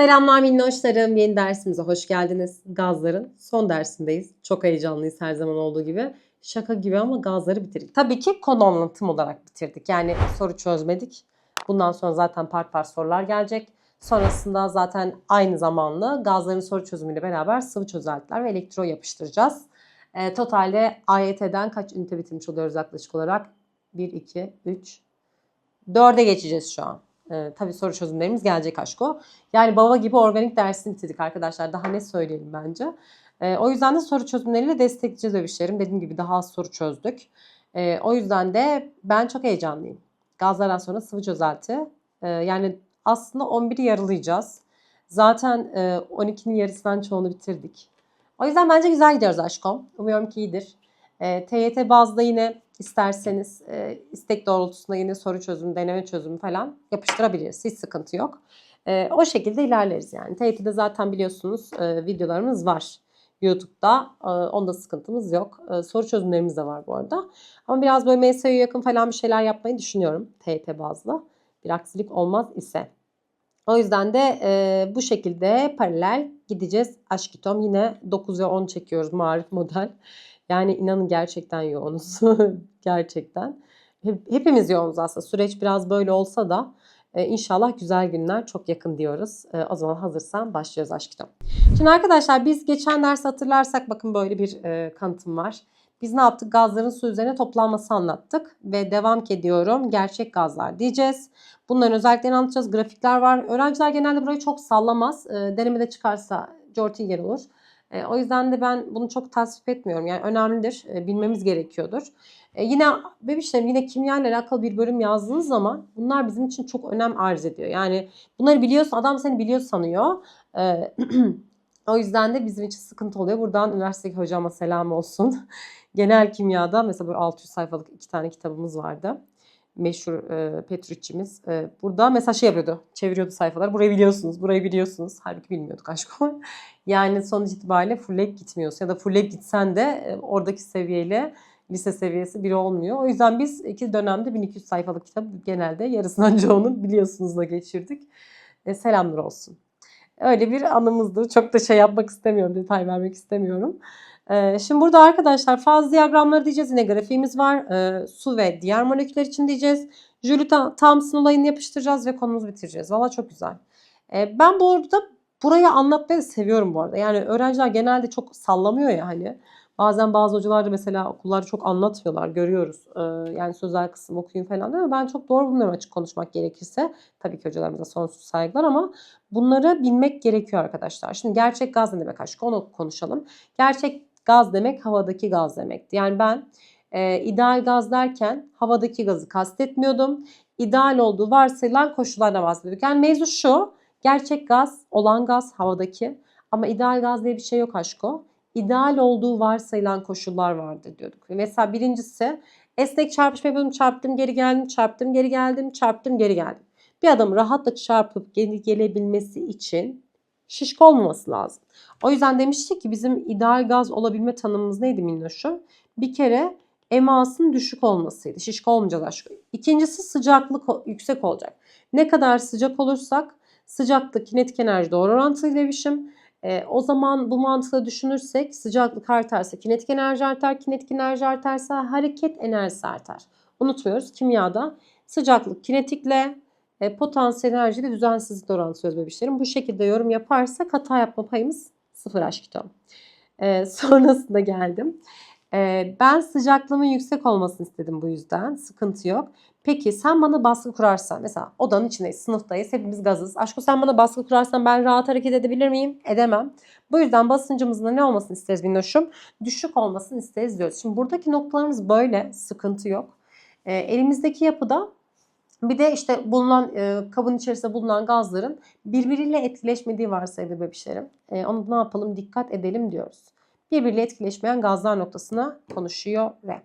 Selamlar minnoşlarım. Yeni dersimize hoş geldiniz. Gazların son dersindeyiz. Çok heyecanlıyız her zaman olduğu gibi. Şaka gibi ama gazları bitirdik. Tabii ki konu anlatım olarak bitirdik. Yani soru çözmedik. Bundan sonra zaten part part sorular gelecek. Sonrasında zaten aynı zamanlı gazların soru çözümüyle beraber sıvı çözeltiler ve elektro yapıştıracağız. E, totalde AYT'den kaç ünite bitirmiş oluyoruz yaklaşık olarak? 1, 2, 3, 4'e geçeceğiz şu an. E, tabii soru çözümlerimiz gelecek aşko. Yani baba gibi organik dersini bitirdik arkadaşlar. Daha ne söyleyelim bence. E, o yüzden de soru çözümleriyle destekleyeceğiz bebişlerim. Dediğim gibi daha az soru çözdük. E, o yüzden de ben çok heyecanlıyım. Gazlardan sonra sıvı çözelti. E, yani aslında 11'i yarılayacağız. Zaten e, 12'nin yarısından çoğunu bitirdik. O yüzden bence güzel gidiyoruz aşkım. Umuyorum ki iyidir. E, TYT bazda yine isterseniz e, istek doğrultusunda yine soru çözümü, deneme çözümü falan yapıştırabiliriz. Hiç sıkıntı yok. E, o şekilde ilerleriz yani. TYT'de zaten biliyorsunuz e, videolarımız var. YouTube'da. E, onda sıkıntımız yok. E, soru çözümlerimiz de var bu arada. Ama biraz böyle MSU'ya yakın falan bir şeyler yapmayı düşünüyorum TYT bazlı. Bir aksilik olmaz ise. O yüzden de e, bu şekilde paralel gideceğiz. Aşkitom yine 9 ve 10 çekiyoruz marif model. Yani inanın gerçekten yoğunuz. gerçekten. Hep, hepimiz yoğunuz aslında. Süreç biraz böyle olsa da e, inşallah güzel günler çok yakın diyoruz. E, o zaman hazırsan başlıyoruz aşkım. Şimdi arkadaşlar biz geçen ders hatırlarsak bakın böyle bir e, kanıtım var. Biz ne yaptık? Gazların su üzerine toplanması anlattık ve devam ediyorum. Gerçek gazlar diyeceğiz. Bunların özelliklerini anlatacağız. Grafikler var. Öğrenciler genelde burayı çok sallamaz. E, denemede çıkarsa Jortinger olur. E, o yüzden de ben bunu çok tasvip etmiyorum. Yani önemlidir. E, bilmemiz gerekiyordur. E, yine bebişlerim yine kimya ile alakalı bir bölüm yazdığınız zaman bunlar bizim için çok önem arz ediyor. Yani bunları biliyorsun adam seni biliyor sanıyor. E, o yüzden de bizim için sıkıntı oluyor. Buradan üniversitedeki hocama selam olsun. Genel kimyada mesela böyle 600 sayfalık iki tane kitabımız vardı. Meşhur e, Petrucci'miz. E, burada mesela şey yapıyordu. Çeviriyordu sayfaları. Burayı biliyorsunuz, burayı biliyorsunuz. Halbuki bilmiyorduk aşkım. yani sonuç itibariyle fullek gitmiyorsun. Ya da fullek gitsen de e, oradaki seviyeyle lise seviyesi biri olmuyor. O yüzden biz iki dönemde 1200 sayfalık kitap genelde yarısından çoğunu biliyorsunuz da geçirdik. E, selamlar olsun. Öyle bir anımızdı. Çok da şey yapmak istemiyorum, detay vermek istemiyorum. Ee, şimdi burada arkadaşlar faz diyagramları diyeceğiz. Yine grafiğimiz var. Ee, su ve diğer moleküller için diyeceğiz. Julie Thomson olayını yapıştıracağız ve konumuzu bitireceğiz. Valla çok güzel. Ee, ben bu arada burayı anlatmayı seviyorum bu arada. Yani öğrenciler genelde çok sallamıyor ya hani. Bazen bazı hocalar da mesela okullarda çok anlatmıyorlar. Görüyoruz. yani sözel kısım okuyun falan mi? Ben çok doğru bulmuyorum açık konuşmak gerekirse. Tabii ki hocalarımıza sonsuz saygılar ama bunları bilmek gerekiyor arkadaşlar. Şimdi gerçek gaz ne demek aşkım onu konuşalım. Gerçek Gaz demek havadaki gaz demekti. Yani ben e, ideal gaz derken havadaki gazı kastetmiyordum. İdeal olduğu varsayılan koşullardan bahsediyorduk. Yani mevzu şu. Gerçek gaz olan gaz havadaki ama ideal gaz diye bir şey yok aşko. İdeal olduğu varsayılan koşullar vardır diyorduk. Mesela birincisi esnek çarpışma yapıyordum çarptım geri geldim çarptım geri geldim çarptım geri geldim. Bir adamın rahatla çarpıp geri gelebilmesi için şişko olmaması lazım. O yüzden demiştik ki bizim ideal gaz olabilme tanımımız neydi minnoşum? Bir kere emasının düşük olmasıydı. Şişko olmayacağız aşkım. İkincisi sıcaklık yüksek olacak. Ne kadar sıcak olursak sıcaklık kinetik enerji doğru orantılı demişim. E, o zaman bu mantıkla düşünürsek sıcaklık artarsa kinetik enerji artar, kinetik enerji artarsa hareket enerjisi artar. Unutmuyoruz kimyada sıcaklık kinetikle e, potansiyel enerji de düzensizlik orantılı bebişlerim. Bu şekilde yorum yaparsak hata yapma payımız sıfır aşkitom. E, sonrasında geldim. E, ben sıcaklığımın yüksek olmasını istedim bu yüzden. Sıkıntı yok. Peki sen bana baskı kurarsan mesela odanın içindeyiz, sınıftayız, hepimiz gazız. Aşkım sen bana baskı kurarsan ben rahat hareket edebilir miyim? Edemem. Bu yüzden basıncımızın ne olmasını isteriz minnoşum? Düşük olmasını isteriz diyoruz. Şimdi buradaki noktalarımız böyle, sıkıntı yok. E, elimizdeki yapıda bir de işte bulunan e, kabın içerisinde bulunan gazların birbiriyle etkileşmediği varsayılır bebişlerim. E, onu ne yapalım dikkat edelim diyoruz. Birbiriyle etkileşmeyen gazlar noktasına konuşuyor ve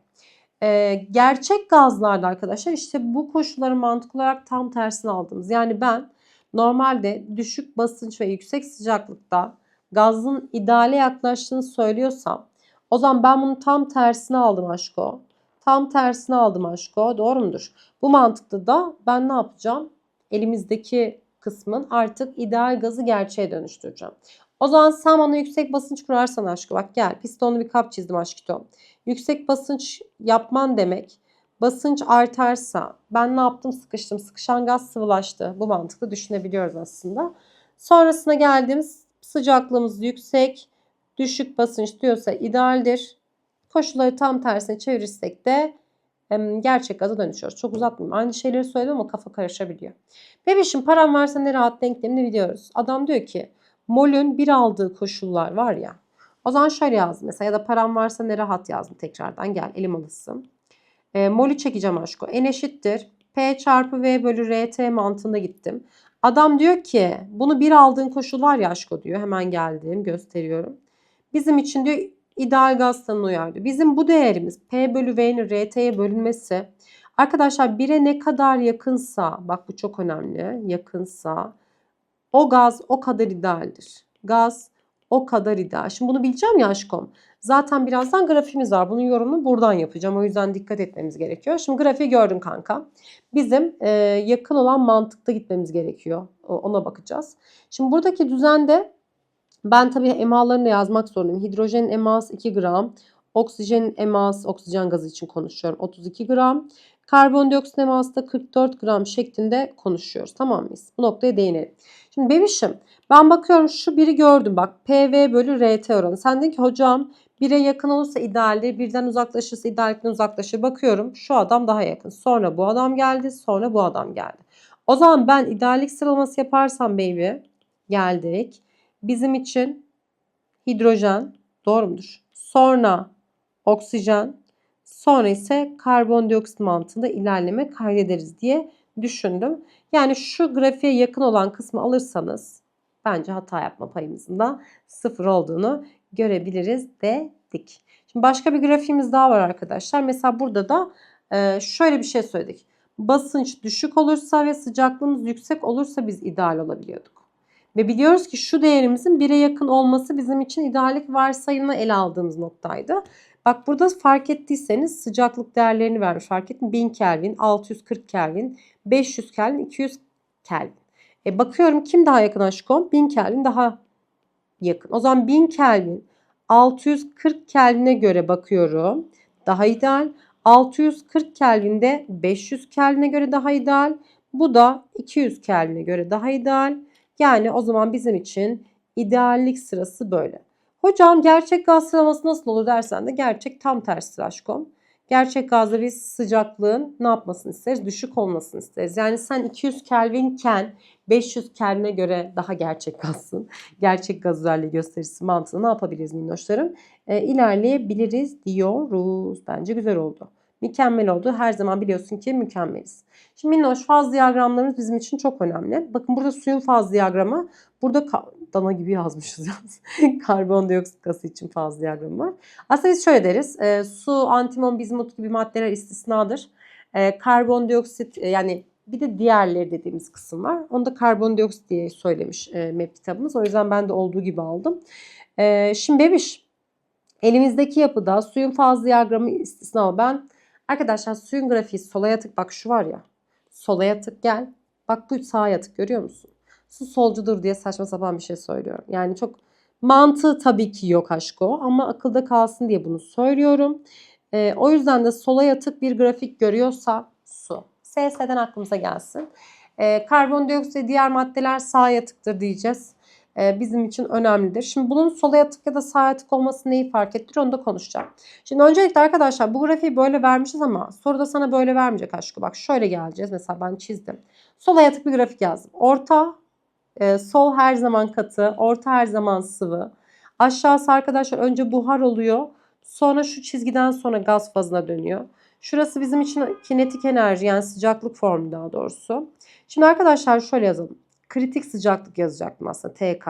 e, gerçek gazlarda arkadaşlar işte bu koşulları mantık olarak tam tersini aldığımız. Yani ben normalde düşük basınç ve yüksek sıcaklıkta gazın ideale yaklaştığını söylüyorsam o zaman ben bunu tam tersine aldım aşko. Tam tersini aldım aşko. Doğru mudur? Bu mantıkta da ben ne yapacağım? Elimizdeki kısmın artık ideal gazı gerçeğe dönüştüreceğim. O zaman sen bana yüksek basınç kurarsan aşkı bak gel pistonlu bir kap çizdim aşkito. Yüksek basınç yapman demek basınç artarsa ben ne yaptım sıkıştım sıkışan gaz sıvılaştı. Bu mantıklı düşünebiliyoruz aslında. Sonrasına geldiğimiz sıcaklığımız yüksek düşük basınç diyorsa idealdir. Koşulları tam tersine çevirirsek de gerçek gaza dönüşüyoruz. Çok uzatmayayım. Aynı şeyleri söyledim ama kafa karışabiliyor. Bebişim param varsa ne rahat denklemini biliyoruz. Adam diyor ki molün bir aldığı koşullar var ya. O zaman şöyle yazdım mesela ya da param varsa ne rahat yazdım tekrardan. Gel elim alışsın. E, molü çekeceğim aşko. N eşittir. P çarpı V bölü RT mantığında gittim. Adam diyor ki bunu bir aldığın koşul var ya aşko diyor. Hemen geldim gösteriyorum. Bizim için diyor ideal gaz tanımına uyar diyor. Bizim bu değerimiz P bölü V'nin RT'ye bölünmesi arkadaşlar 1'e ne kadar yakınsa bak bu çok önemli yakınsa o gaz o kadar idealdir. Gaz o kadar ideal. Şimdi bunu bileceğim ya aşkım. Zaten birazdan grafimiz var. Bunun yorumunu buradan yapacağım. O yüzden dikkat etmemiz gerekiyor. Şimdi grafiği gördün kanka. Bizim e, yakın olan mantıkta gitmemiz gerekiyor. Ona bakacağız. Şimdi buradaki düzende ben tabii emalarını yazmak zorundayım. Hidrojenin eması 2 gram. Oksijenin eması, oksijen gazı için konuşuyorum. 32 gram. Karbondioksit eması da 44 gram şeklinde konuşuyoruz. Tamam mıyız? Bu noktaya değinelim. Şimdi bebişim ben bakıyorum şu biri gördüm bak PV bölü RT oranı. Sen dedin ki hocam 1'e yakın olursa idealdir. Birden uzaklaşırsa ideallikten uzaklaşır. Bakıyorum şu adam daha yakın. Sonra bu adam geldi. Sonra bu adam geldi. O zaman ben ideallik sıralaması yaparsam baby geldik. Bizim için hidrojen doğru mudur? Sonra oksijen sonra ise karbondioksit mantığında ilerleme kaydederiz diye düşündüm. Yani şu grafiğe yakın olan kısmı alırsanız bence hata yapma payımızın da sıfır olduğunu görebiliriz dedik. Şimdi başka bir grafiğimiz daha var arkadaşlar. Mesela burada da şöyle bir şey söyledik. Basınç düşük olursa ve sıcaklığımız yüksek olursa biz ideal olabiliyorduk. Ve biliyoruz ki şu değerimizin 1'e yakın olması bizim için ideallik varsayımına ele aldığımız noktaydı. Bak burada fark ettiyseniz sıcaklık değerlerini vermiş. Fark ettin 1000 Kelvin, 640 Kelvin, 500 Kelvin, 200 Kelvin. E bakıyorum kim daha yakın aşkım? 1000 Kelvin daha yakın. O zaman 1000 Kelvin 640 Kelvin'e göre bakıyorum. Daha ideal. 640 Kelvin'de 500 Kelvin'e göre daha ideal. Bu da 200 Kelvin'e göre daha ideal. Yani o zaman bizim için ideallik sırası böyle. Hocam gerçek gaz sıralaması nasıl olur dersen de gerçek tam tersi aşkım. Gerçek gazda biz sıcaklığın ne yapmasını isteriz? Düşük olmasını isteriz. Yani sen 200 Kelvinken 500 Kelvin'e göre daha gerçek gazsın. Gerçek gaz özelliği gösterisi mantığını ne yapabiliriz minnoşlarım? E, ilerleyebiliriz diyoruz. Bence güzel oldu. Mükemmel oldu. Her zaman biliyorsun ki mükemmeliz. Şimdi minnoş faz diyagramlarımız bizim için çok önemli. Bakın burada suyun faz diyagramı. Burada dana gibi yazmışız yalnız. Karbondioksit gazı için faz diyagramı var. Aslında biz şöyle deriz. E, su, antimon, bizmut gibi maddeler istisnadır. E, karbondioksit e, yani bir de diğerleri dediğimiz kısım var. Onu da karbondioksit diye söylemiş e, MEP kitabımız. O yüzden ben de olduğu gibi aldım. E, şimdi bebiş elimizdeki yapıda suyun faz diyagramı istisna. Ben arkadaşlar suyun grafiği sola yatık bak şu var ya. Sola yatık gel. Bak bu sağa yatık görüyor musun? Su solcudur diye saçma sapan bir şey söylüyorum. Yani çok mantığı tabii ki yok aşko ama akılda kalsın diye bunu söylüyorum. E, o yüzden de sola yatık bir grafik görüyorsa su. SS'den aklımıza gelsin. E, karbondioksit ve diğer maddeler sağa yatıktır diyeceğiz. E, bizim için önemlidir. Şimdi bunun sola yatık ya da sağa yatık olması neyi fark ettirir onu da konuşacağım. Şimdi öncelikle arkadaşlar bu grafiği böyle vermişiz ama soruda sana böyle vermeyecek aşkı. Bak şöyle geleceğiz. Mesela ben çizdim. Sola yatık bir grafik yazdım. Orta, e, sol her zaman katı, orta her zaman sıvı. Aşağısı arkadaşlar önce buhar oluyor. Sonra şu çizgiden sonra gaz fazına dönüyor. Şurası bizim için kinetik enerji yani sıcaklık formu daha doğrusu. Şimdi arkadaşlar şöyle yazalım. Kritik sıcaklık yazacaktım aslında TK.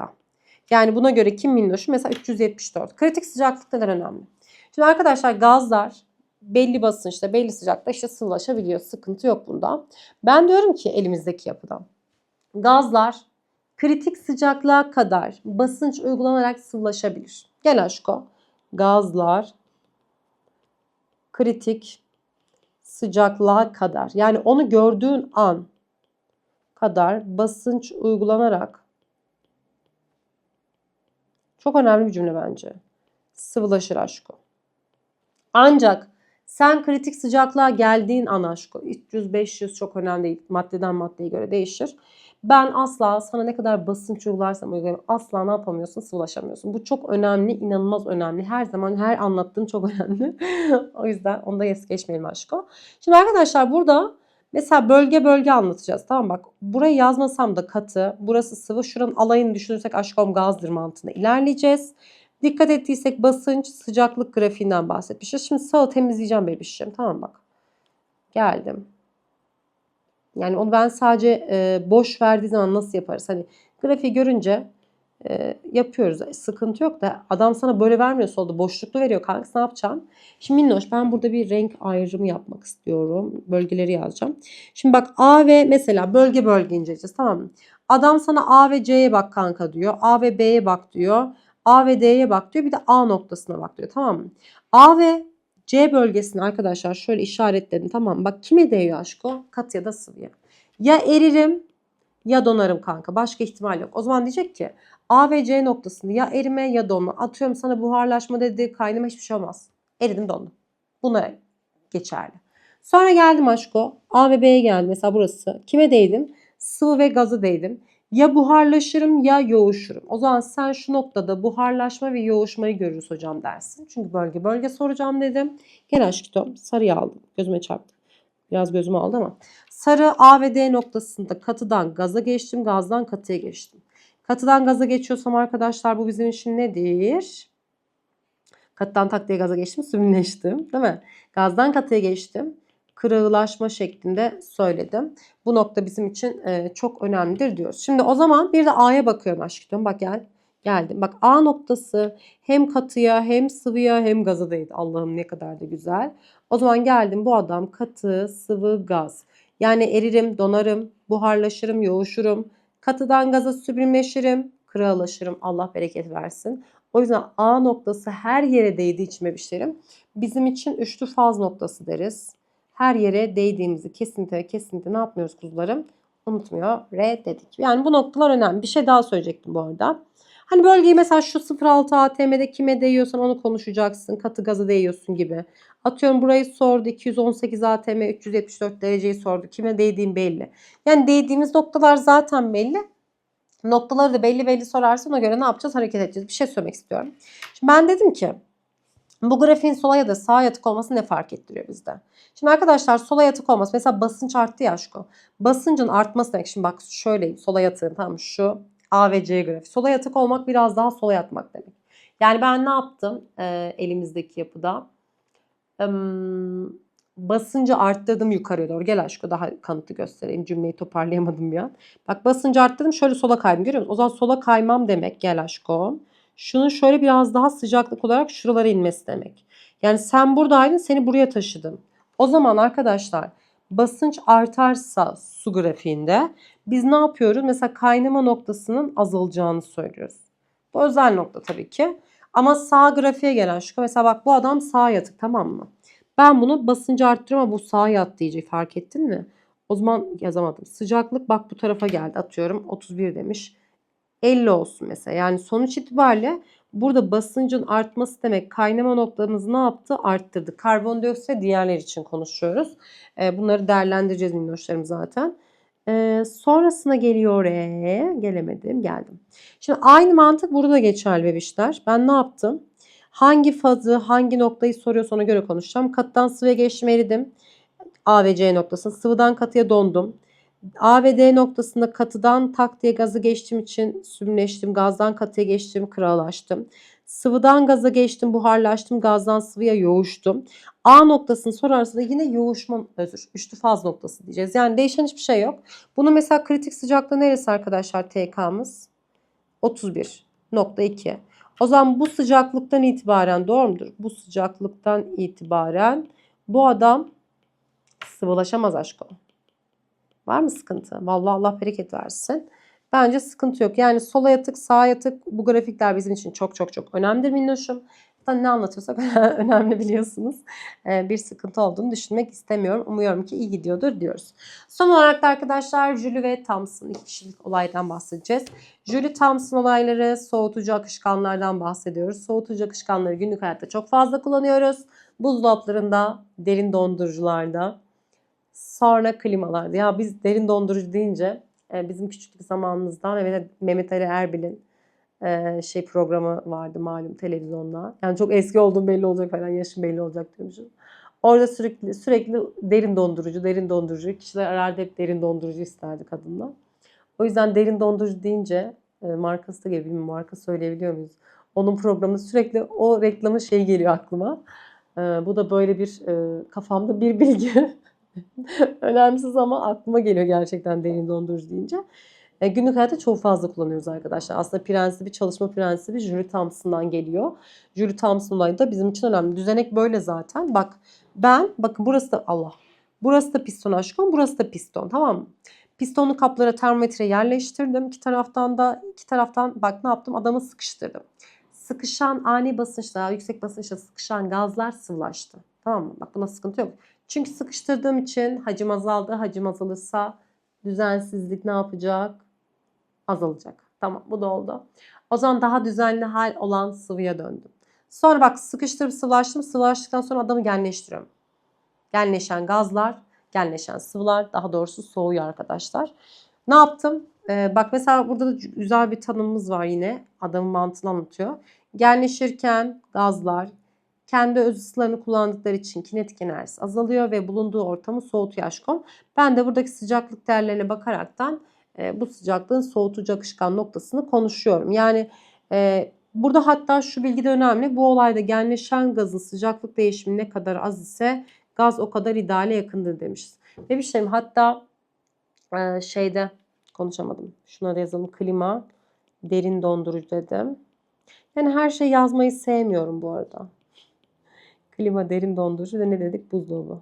Yani buna göre kim minnoşu? Mesela 374. Kritik sıcaklık neden önemli? Şimdi arkadaşlar gazlar belli basınçta, belli sıcaklıkta işte sıvılaşabiliyor. Sıkıntı yok bunda. Ben diyorum ki elimizdeki yapıdan. Gazlar kritik sıcaklığa kadar basınç uygulanarak sıvılaşabilir. Gel aşko. Gazlar kritik sıcaklığa kadar yani onu gördüğün an kadar basınç uygulanarak çok önemli bir cümle bence. Sıvılaşır aşko. Ancak sen kritik sıcaklığa geldiğin an aşko 300-500 çok önemli değil. Maddeden maddeye göre değişir. Ben asla sana ne kadar basınç uygularsam uygulayayım asla ne yapamıyorsun sıvılaşamıyorsun. Bu çok önemli, inanılmaz önemli. Her zaman her anlattığım çok önemli. o yüzden onu da es geçmeyelim aşko. Şimdi arkadaşlar burada mesela bölge bölge anlatacağız. Tamam bak burayı yazmasam da katı, burası sıvı. Şuranın alayını düşünürsek aşkom gazdır mantığında ilerleyeceğiz. Dikkat ettiysek basınç, sıcaklık grafiğinden bahsetmişiz. Şimdi sağı temizleyeceğim bebişim. Tamam bak. Geldim. Yani onu ben sadece e, boş verdiği zaman nasıl yaparız? Hani grafiği görünce e, yapıyoruz. Sıkıntı yok da adam sana böyle vermiyor solda boşluklu veriyor kanka ne yapacaksın? Şimdi minnoş ben burada bir renk ayrımı yapmak istiyorum. Bölgeleri yazacağım. Şimdi bak A ve mesela bölge bölge inceleyeceğiz tamam mı? Adam sana A ve C'ye bak kanka diyor. A ve B'ye bak diyor. A ve D'ye bak diyor. Bir de A noktasına bak diyor. Tamam mı? A ve C bölgesini arkadaşlar şöyle işaretledim. Tamam mı? Bak kime değiyor aşko? Kat ya da sıvıya. Ya eririm ya donarım kanka. Başka ihtimal yok. O zaman diyecek ki A ve C noktasını ya erime ya donma. Atıyorum sana buharlaşma dedi, kaynama hiçbir şey olmaz. Eridim dondum. Bunlara geçerli. Sonra geldim aşko. A ve B'ye geldim. Mesela burası. Kime değdim? Sıvı ve gazı değdim. Ya buharlaşırım ya yoğuşurum. O zaman sen şu noktada buharlaşma ve yoğuşmayı görürüz hocam dersin. Çünkü bölge bölge soracağım dedim. Gel aşkım sarıyı aldım. Gözüme çarptı. Biraz gözüme aldı ama. Sarı A ve D noktasında katıdan gaza geçtim. Gazdan katıya geçtim. Katıdan gaza geçiyorsam arkadaşlar bu bizim için nedir? Katıdan taktiğe gaza geçtim. Sümleştim. Değil mi? Gazdan katıya geçtim. Kırılaşma şeklinde söyledim. Bu nokta bizim için e, çok önemlidir diyoruz. Şimdi o zaman bir de A'ya bakıyorum aşkım. Bak gel. Geldim. Bak A noktası hem katıya hem sıvıya hem gaza değdi. Allah'ım ne kadar da güzel. O zaman geldim bu adam katı, sıvı, gaz. Yani eririm, donarım, buharlaşırım, yoğuşurum. Katıdan gaza süblimleşirim, kırağılaşırım. Allah bereket versin. O yüzden A noktası her yere değdiği için bebişlerim bizim için üçlü faz noktası deriz. Her yere değdiğimizi kesinlikle kesinlikle ne yapmıyoruz kuzularım? Unutmuyor. R dedik. Yani bu noktalar önemli. Bir şey daha söyleyecektim bu arada. Hani bölgeyi mesela şu 0.6 ATM'de kime değiyorsan onu konuşacaksın. Katı gaza değiyorsun gibi. Atıyorum burayı sordu. 218 ATM 374 dereceyi sordu. Kime değdiğin belli. Yani değdiğimiz noktalar zaten belli. Noktaları da belli belli sorarsa ona göre ne yapacağız? Hareket edeceğiz. Bir şey söylemek istiyorum. Şimdi ben dedim ki bu grafiğin sola ya da sağa yatık olması ne fark ettiriyor bizde? Şimdi arkadaşlar sola yatık olması mesela basınç arttı ya aşko. Basıncın artması demek. Şimdi bak şöyle sola yatığım tamam? Şu A ve C grafiği. Sola yatık olmak biraz daha sola yatmak demek. Yani ben ne yaptım e, elimizdeki yapıda? Basıncı arttırdım yukarıya doğru. Gel aşkı daha kanıtlı göstereyim. Cümleyi toparlayamadım bir an. Bak basıncı arttırdım şöyle sola kaydım. Görüyor musun? O zaman sola kaymam demek gel aşkım. Şunun şöyle biraz daha sıcaklık olarak şuralara inmesi demek. Yani sen buradaydın seni buraya taşıdım. O zaman arkadaşlar basınç artarsa su grafiğinde biz ne yapıyoruz? Mesela kaynama noktasının azalacağını söylüyoruz. Bu özel nokta tabii ki. Ama sağ grafiğe gelen şu mesela bak bu adam sağ yatık tamam mı? Ben bunu basıncı arttırıyorum ama bu sağ yat diyecek fark ettin mi? O zaman yazamadım. Sıcaklık bak bu tarafa geldi atıyorum 31 demiş. 50 olsun mesela. Yani sonuç itibariyle burada basıncın artması demek kaynama noktamızı ne yaptı? Arttırdı. Karbondioksit ve diğerler için konuşuyoruz. Bunları değerlendireceğiz minnoşlarım zaten. Ee, sonrasına geliyor e, gelemedim geldim. Şimdi aynı mantık burada da geçerli bebişler. Ben ne yaptım? Hangi fazı hangi noktayı soruyorsa ona göre konuşacağım. Katıdan sıvıya geçtim eridim. A ve C noktasını sıvıdan katıya dondum. A ve D noktasında katıdan tak diye gazı geçtiğim için sümleştim. Gazdan katıya geçtim, kıralaştım. Sıvıdan gaza geçtim, buharlaştım. Gazdan sıvıya yoğuştum. A noktasını sorarsa da yine yoğuşma özür. Üçlü faz noktası diyeceğiz. Yani değişen hiçbir şey yok. Bunun mesela kritik sıcaklığı neresi arkadaşlar TK'mız? 31.2. O zaman bu sıcaklıktan itibaren doğru mudur? Bu sıcaklıktan itibaren bu adam sıvılaşamaz aşkım. Var mı sıkıntı? Vallahi Allah bereket versin. Bence sıkıntı yok. Yani sola yatık, sağa yatık bu grafikler bizim için çok çok çok önemlidir minnoşum. Zaten ne anlatıyorsak önemli biliyorsunuz. Ee, bir sıkıntı olduğunu düşünmek istemiyorum. Umuyorum ki iyi gidiyordur diyoruz. Son olarak da arkadaşlar Julie ve Thompson iki kişilik olaydan bahsedeceğiz. Julie Thompson olayları soğutucu akışkanlardan bahsediyoruz. Soğutucu akışkanları günlük hayatta çok fazla kullanıyoruz. Buzdolaplarında, derin dondurucularda, sonra klimalarda. Ya biz derin dondurucu deyince e, bizim küçüklük zamanımızda Mehmet, Mehmet Ali Erbil'in e, şey programı vardı malum televizyonda. Yani çok eski olduğum belli olacak falan yaşım belli olacak diyormuşum. Orada sürekli sürekli derin dondurucu, derin dondurucu. Kişiler arardı hep derin dondurucu isterdi kadınlar. O yüzden derin dondurucu deyince e, markası da geliyor. Bilmiyorum marka söyleyebiliyor muyuz? Onun programında sürekli o reklamın şey geliyor aklıma. E, bu da böyle bir kafamda bir bilgi. Önemsiz ama aklıma geliyor gerçekten derin dondurucu deyince. E, günlük hayatta çok fazla kullanıyoruz arkadaşlar. Aslında prensibi, çalışma prensibi Julie Thompson'dan geliyor. Julie Thompson olayı da bizim için önemli. Düzenek böyle zaten. Bak ben, bakın burası da Allah. Burası da piston aşkım, burası da piston tamam mı? Pistonlu kaplara termometre yerleştirdim. İki taraftan da iki taraftan bak ne yaptım adamı sıkıştırdım. Sıkışan ani basınçla, yüksek basınçla sıkışan gazlar sıvılaştı. Tamam mı? Bak buna sıkıntı yok. Çünkü sıkıştırdığım için hacim azaldı. Hacim azalırsa düzensizlik ne yapacak? Azalacak. Tamam bu da oldu. O zaman daha düzenli hal olan sıvıya döndüm. Sonra bak sıkıştırıp sıvılaştım. Sıvılaştıktan sonra adamı genleştiriyorum. Genleşen gazlar, genleşen sıvılar daha doğrusu soğuyor arkadaşlar. Ne yaptım? Ee, bak mesela burada da güzel bir tanımımız var yine. Adamın mantığını anlatıyor. Genleşirken gazlar kendi öz ısılarını kullandıkları için kinetik enerjisi azalıyor ve bulunduğu ortamı soğutuyor aşkım. Ben de buradaki sıcaklık değerlerine bakaraktan e, bu sıcaklığın soğutucu akışkan noktasını konuşuyorum. Yani e, burada hatta şu bilgi de önemli. Bu olayda genleşen gazın sıcaklık değişimi ne kadar az ise gaz o kadar ideale yakındır demişiz. Ve bir şeyim hatta e, şeyde konuşamadım. Şuna da yazalım klima, derin dondurucu dedim. Yani her şey yazmayı sevmiyorum bu arada. Klima, derin dondurucu ve ne dedik? Buzdolabı.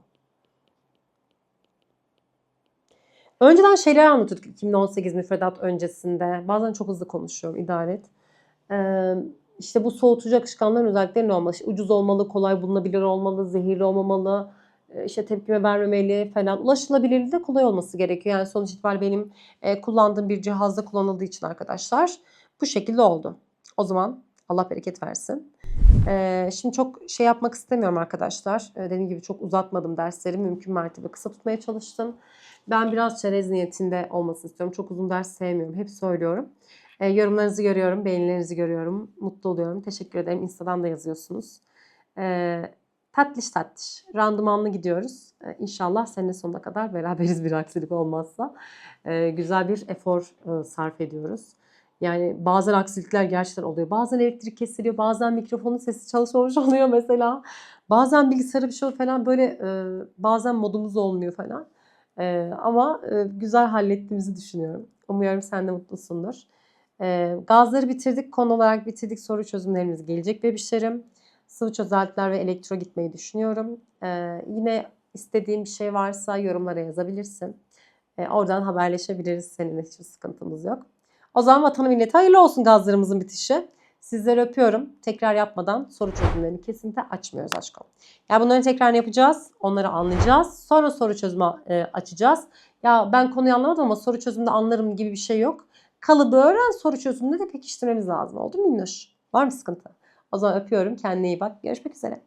Önceden şeyler anlatıyorduk 2018 müfredat öncesinde. Bazen çok hızlı konuşuyorum, idare et. Ee, işte bu soğutucu akışkanların özellikleri ne olmalı? İşte ucuz olmalı, kolay bulunabilir olmalı, zehirli olmamalı, işte tepkime vermemeli falan. Ulaşılabilirliği de kolay olması gerekiyor. Yani sonuç itibariyle benim e, kullandığım bir cihazda kullanıldığı için arkadaşlar bu şekilde oldu. O zaman Allah bereket versin. Ee, şimdi çok şey yapmak istemiyorum arkadaşlar. Ee, dediğim gibi çok uzatmadım dersleri. Mümkün mertebe kısa tutmaya çalıştım. Ben biraz çerez niyetinde olmasını istiyorum. Çok uzun ders sevmiyorum. Hep söylüyorum. Ee, yorumlarınızı görüyorum. Beğenilerinizi görüyorum. Mutlu oluyorum. Teşekkür ederim. Insta'dan da yazıyorsunuz. Ee, tatlış tatlış. Randımanlı gidiyoruz. Ee, inşallah sene sonuna kadar beraberiz bir aksilik olmazsa. Ee, güzel bir efor e, sarf ediyoruz. Yani bazen aksilikler gerçekten oluyor. Bazen elektrik kesiliyor. Bazen mikrofonun sesi çalışmamış oluyor mesela. Bazen bilgisayarı bir şey falan. Böyle e, bazen modumuz olmuyor falan. E, ama e, güzel hallettiğimizi düşünüyorum. Umuyorum sen de mutlusundur. E, gazları bitirdik. Konu olarak bitirdik. Soru çözümlerimiz gelecek bebişlerim. Sıvı çözeltiler ve elektro gitmeyi düşünüyorum. E, yine istediğin bir şey varsa yorumlara yazabilirsin. E, oradan haberleşebiliriz. Seninle hiçbir sıkıntımız yok. O zaman vatanı millete hayırlı olsun gazlarımızın bitişi. Sizleri öpüyorum. Tekrar yapmadan soru çözümlerini kesinlikle açmıyoruz aşkım. Yani bunları tekrar yapacağız. Onları anlayacağız. Sonra soru çözümü e, açacağız. Ya ben konuyu anlamadım ama soru çözümünde anlarım gibi bir şey yok. Kalıbı öğren soru çözümünde de pekiştirmemiz lazım. Oldu minnoş? Var mı sıkıntı? O zaman öpüyorum. Kendine iyi bak. Görüşmek üzere.